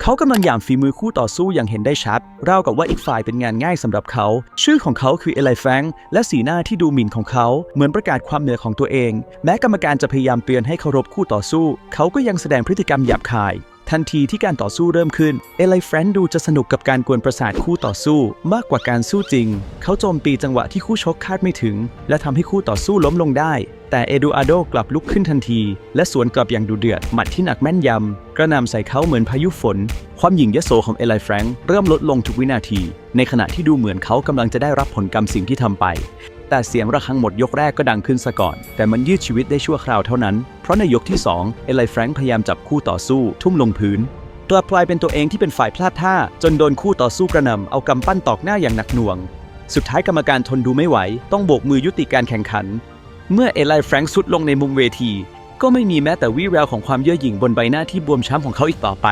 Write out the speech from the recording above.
เขากำลังหยามฝีมือคู่ต่อสู้อย่างเห็นได้ชัดราวกับว่าอีกฝ่ายเป็นงานง่ายสำหรับเขา ชื่อของเขาคือเอลไลแฟงและสีหน้าที่ดูหมิ่นของเขา เหมือนประกาศความเหนือของตัวเอง แม้กรรมการจะพยายามเตือนให้เคารพคู่ต่อสู้ เขาก็ยังแสดงพฤติกรรมหยาบคาย ทันทีที่การต่อสู้เริ่มขึ้น เอไลแฟรงดูจะสนุกกับการกวนประสาทคู่ต่อสู้ มากกว่าการสู้จริง เขาโจมตีจังหวะที่คู่ชกคาดไม่ถึง และทำให้คู่ต่อสู้ล้มลงได้ แต่เอดูอาโดกลับลุกขึ้นทันที และสวนกลับอย่างดุเดือด หมัดที่หนักแม่นยำ กระนำใส่เขาเหมือนพายุฝน ความหยิ่งยโสของเอไลแฟรงเริ่มลดลงทุกวินาที ในขณะที่ดูเหมือนเขากำลังจะได้รับผลกรรมสิ่งที่ทำไป แต่เสียงระฆังหมดยกแรกก็ดังขึ้นซะก่อน แต่มันยืดชีวิตได้ชั่วคราวเท่านั้น เพราะในยกที่ 2 เอไลแฟรงค์พยายามจับคู่ต่อสู้ ทุ่มลงพื้นกลับกลายเป็นตัวเองที่เป็นฝ่ายพลาดท่า จนโดนคู่ต่อสู้กระหน่ำเอากำปั้นตอกหน้าอย่างหนักหน่วง สุดท้ายกรรมการทนดูไม่ไหว ต้องโบกมือยุติการแข่งขัน เมื่อเอไลแฟรงค์สุดลงในมุมเวที ก็ไม่มีแม้แต่วี่แววของความเย่อหยิ่งบนใบหน้าที่บวมช้ำของเขาอีกต่อไป